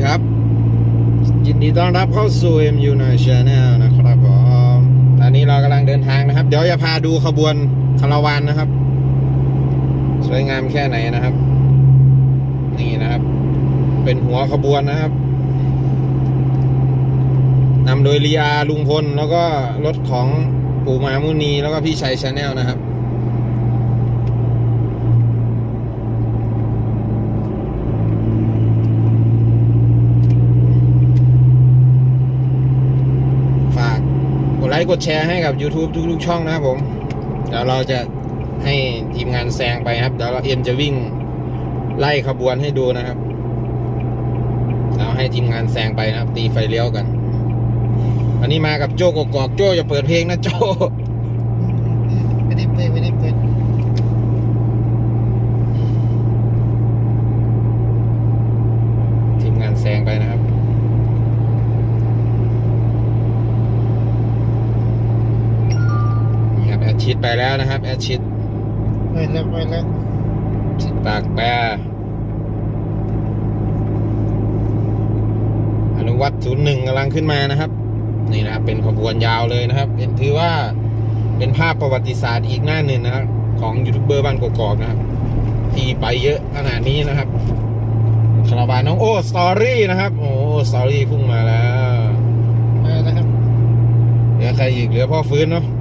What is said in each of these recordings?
ดีครับ ยินดีต้อนรับเข้าสู่ MU n i Channel นะครับผมตอนนี้เรากำลังเดินทางนะครับ เดี๋ยวจะพาดูขบวนคาราวานนะครับ สวยงามแค่ไหนนะครับ นี่นะครับ เป็นหัวขบวนนะครับนำโดยลีอาลุงพล แล้วก็รถของปู่มามุนีแล้วก็พี่ชัยชาแนลนะครับ ฝากกดไล ค์กดแชร์ให้กับ YouTube ทุกๆช่องนะครับผม เดี๋ยวเราจะให้ทีมงานแซงไปครับ เดี๋ยวเราเอ็มจะวิ่งไล่ขบวนให้ดูนะครับเราให้ทีมงานแซงไปนะครับ ตีไฟเลี้ยวกัน วันนี้มากับโจกกอกโจ้จะเปิดเพลงนะโจไม่ได้เปิดไม่ได้เปิด ทีมงานแซงไปนะครับ นี่ครับแอดชิด ไปแล้วนะครับแอดชิดเปิดแล้วเปิดแล้วชิดปากแปรอนุวัตศูนย์หนึ่งกำลังขึ้นมานะครับ นี่นะครับเป็นขบวนยาวเลยนะครับ เป็นถือว่าเป็นภาพประวัติศาสตร์อีกหน้าหนึ่งนะครับ ของยูทูบเบอร์บ้านกอกๆนะครับ ที่ไปเยอะขนาดนี้นะครับคาราบานน้องโอ้สตอรี่นะครับ โอ้สตอรี่พุ่งมาแล้วมาแล้วครับเหลือใครอีกเหลือพ่อฟื้นเนาะก็ฟื้นพ่อ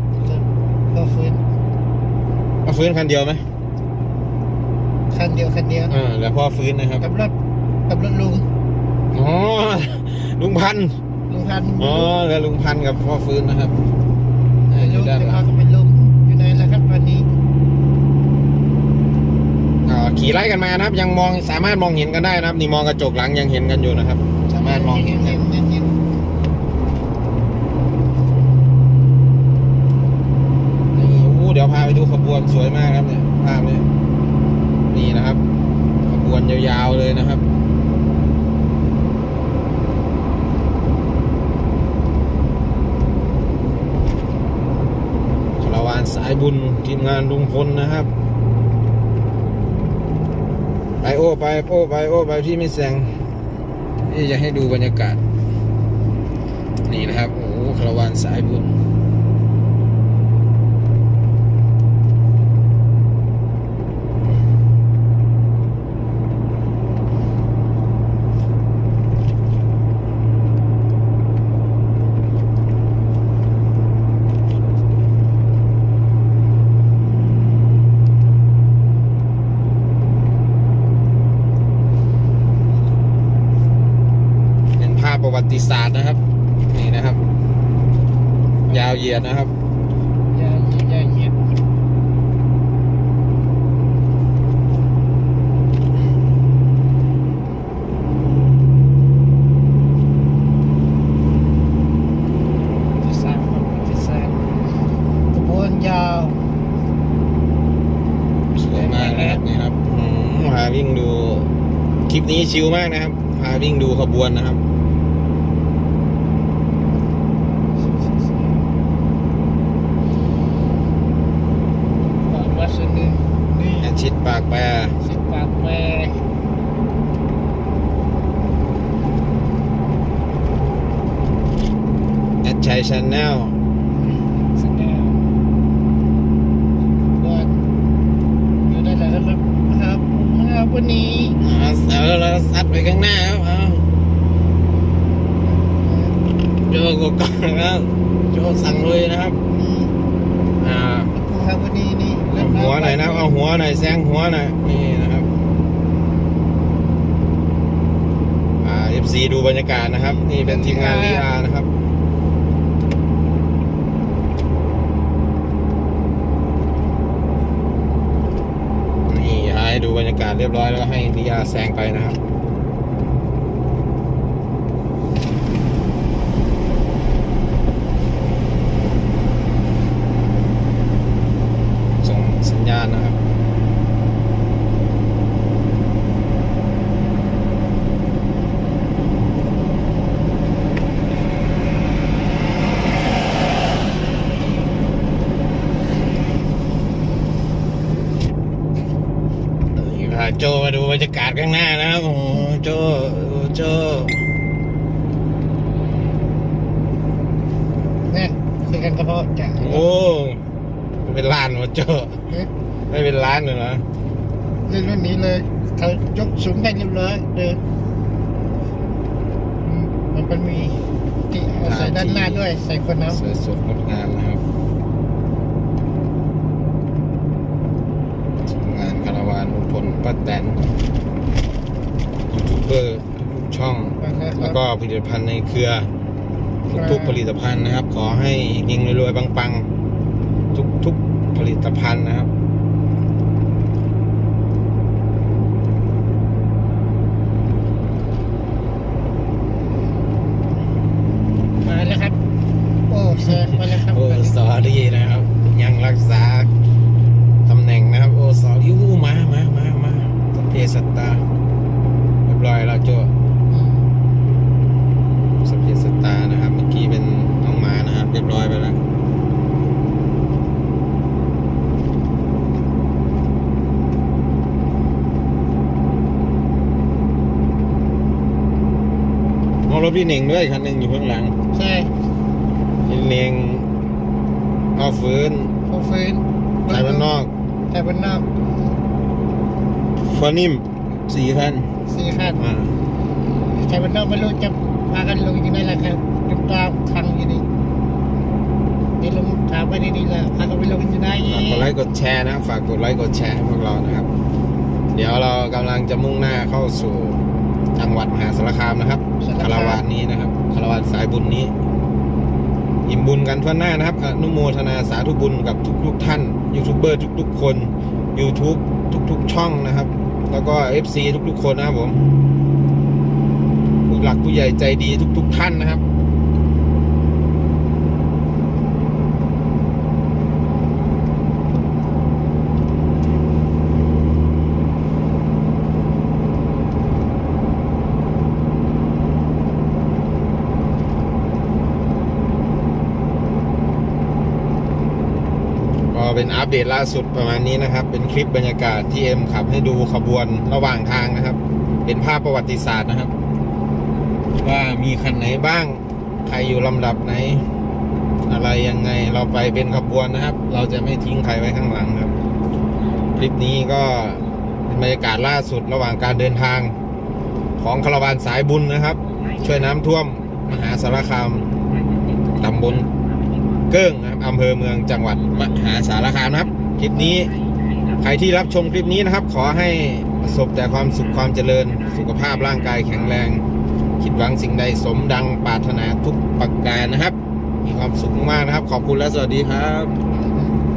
ฟื้นคันเดียวไหมคันเดียวคันเดียวอ่าเหลือพ่อฟื้นนะครับกับรถกับรถลุงอ๋อลุงพันธุ์ลุงพันธุ์อ๋อเหลือลุงพันธุ์กับพ่อฟื้นนะครับอ่าอลุยู่งด้านแต่หลัว่างก็เป็นลุงอยู่ไหนแล้วครับวันนี้อ่าขี่ไล่กันมานะครับ ยังมองสามารถมองเห็นกันได้นะครับ นี่มองกระจกหลังยังเห็นกันอยู่นะครับ สามารถมองเห็นกันเห็นเห็นนี่โอ้เดี๋ยว พาไปดูขบวนสวยมากครับเนี่ยภาพเนี่ยนี่นะครับ ขบวนยาวๆเลยนะครับคาราวานสายบุญทีมงานลุงพลนะครับ ไปโอ้ไปโอ้ไปโอ้ไปที่ไม่แซงนี่จะให้ดูบรรยากาศ นี่นะครับ โอ้คาราวานสายบุญ เป็นภาพประวั ติศาสตร์นะครับ นี่นะครับ ยาวเหยียดนะครับอย่าอย่าเหยียบที่สามครับที่สามขบวนยาวสวยมากนะครับนี่ครับอืมพาวิ่งดู คลิปนี้ชิลมากนะครับ พาวิ่งดูขบวนนะครับ ปากวัดสุนินนี่ แอดชิดปากแปร สิบปากแปรแอดชัยชาแนลแสดงขบวนอยู่ได้แล้วครับครับครับวันนี้เอาแล้วซัดไปข้างหน้าครับเอาโจกกอกครับโจสั่งเลยนะครับอืมอ่าครับวันนี้นี่เอา หัวหน่อยนะครับเอาหัวหน่อยแซงหัวหน่อยนี่นะครับอ่า FC ดูบรรยากาศนะครับ นี่เป็นทีมงานลีอานะครับนี่ให้ดูบรรยากาศเรียบร้อยแล้วก็ให้ลีอาแซงไปนะครับ โจมาดูบรรยากาศข้างหน้านะครับโอ้โจโจนั่นคุยกันกระเพาะจ้ะโอ้เป็นล้านวะโจเอ๊ไม่เป็นล้านเลยนะเล่นรุ่นนี้เลยเขายกสูงได้เรียบร้อยเลยมันมันมีที่เใส่ด้านหน้าด้วย ใส่คนน้ำสวยสดงดงามนะครับ พลป้าแตนยูทูบเบอร์ทุกช่อง แล้วก็ผลิตภัณฑ์ในเครือ ทุกๆผลิตภัณฑ์นะครับ ขอให้เฮงๆรวยๆปังๆ ทุกๆผลิตภัณฑ์นะครับมาแล้วครับโอ้เซอร์มาแล้วครับโอ้สอรี่นะครับ ยังรักษาตำแหน่งนะครับ โอ้สอรี่อู้มามา มามาสพเพสตตาเรียบร้อยแล้วโจอืมสพเพสตตานะครับ เมื่อกี้เป็นน้องหมานะครับ เรียบร้อยไปแล้วมองรถพี่เหน่งด้วยคันหนึ่งอยู่ข้างหลัง ใช่พี่เหน่งเอาฟื้นโอฟื้นสายบ้านนอกไทยบ้านนอก ฟอนิ่มสี่คันสี่คันอ่าไทยบ้านนอกไม่รู้จะพากันลงยังไงล่ะครับน้ำตาพังอยู่นี่เดี๋ยวลงถามไปดีๆแล้วพากันไปลงยังไงฝากกดไลค์กดแชร์นะ ฝากกดไลค์กดแชร์ให้พวกเรานะครับ เดี๋ยวเรากำลังจะมุ่งหน้าเข้าสู่จังหวัดมหาสารคามนะครับคาราวานนี้นะครับคาราวานสายบุญนี้ อิ่มบุญกันทั่วหน้านะครับอนุโมทนาสาธุบุญกับทุกๆท่านยูทูบเบอร์ทุกๆคน YouTube ทุก ๆ ช่องนะครับ แล้วก็ FC ทุก ๆ คนนะครับผมผู้หลักผู้ใหญ่ใจดีทุก ๆ ท่านนะครับ เป็นอัปเดตล่าสุดประมาณนี้นะครับ เป็นคลิปบรรยากาศที่เอ็มขับให้ดูขบวนระหว่างทางนะครับ เป็นภาพประวัติศาสตร์นะครับ ว่ามีคันไหนบ้าง ใครอยู่ลำดับไหน อะไรยังไงเราไปเป็นขบวนนะครับ เราจะไม่ทิ้งใครไว้ข้างหลังครับ คลิปนี้ก็เป็นบรรยากาศล่าสุดระหว่างการเดินทาง ของคาราวานสายบุญนะครับ ช่วยน้ำท่วมมหาสารคามตำบล เกิ้งนะครับอำเภอเมืองจังหวัดมหาสารคามนะครับ คลิปนี้ ใครที่รับชมคลิปนี้นะครับ ขอให้ประสบแต่ความสุขความเจริญ สุขภาพร่างกายแข็งแรง คิดหวังสิ่งใดสมดังปรารถนาทุกประการนะครับ มีความสุขมากนะครับ ขอบคุณและสวัสดีครับ